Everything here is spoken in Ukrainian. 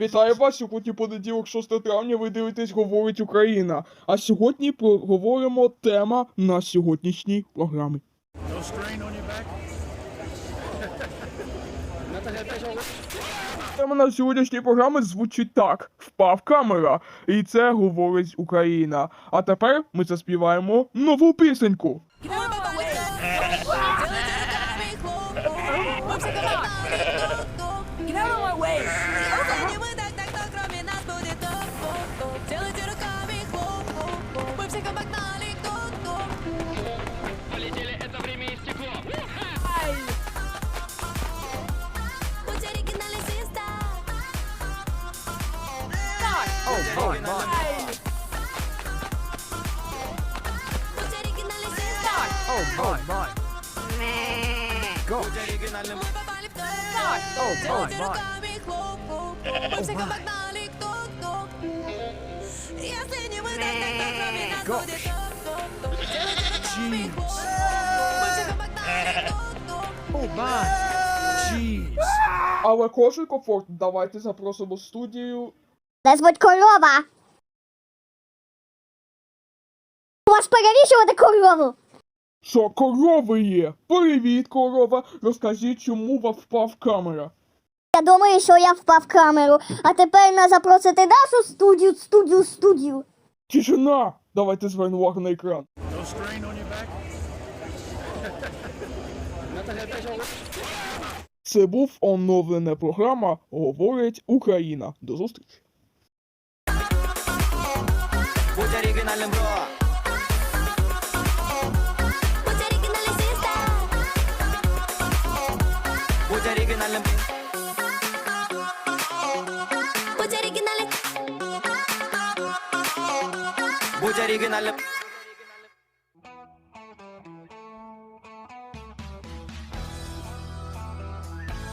Вітаю вас! Сьогодні понеділок, 6 травня, ви дивитесь Говорить Україна. А сьогодні поговоримо тема на сьогоднішній програмі. Тема на сьогоднішній програмі звучить так: впав камера. І це говорить Україна. А тепер ми заспіваємо нову пісеньку. Get out of my way! Oh, my, my. Oh, my, my. Go. Oh, my, my. Go. Jeez. Oh, my. Jeez. Але кожен комфорт, давайте запросимо студію. Де звуть корова? У вас перевішувати корову? Що корови є? Привіт, корова! Розкажіть, чому вас впав камера. Я думаю, що я впав в камеру, а тепер нас запросити нашу студію, студію, студію. Тишина! Давайте звернемо увагу на екран. Це був оновлена програма Говорить Україна. До зустрічі. നല്ല ബ്രോ. നല്ല പൂജാരിക്ക് നല്ല പൂജാരിക്ക് നല്ല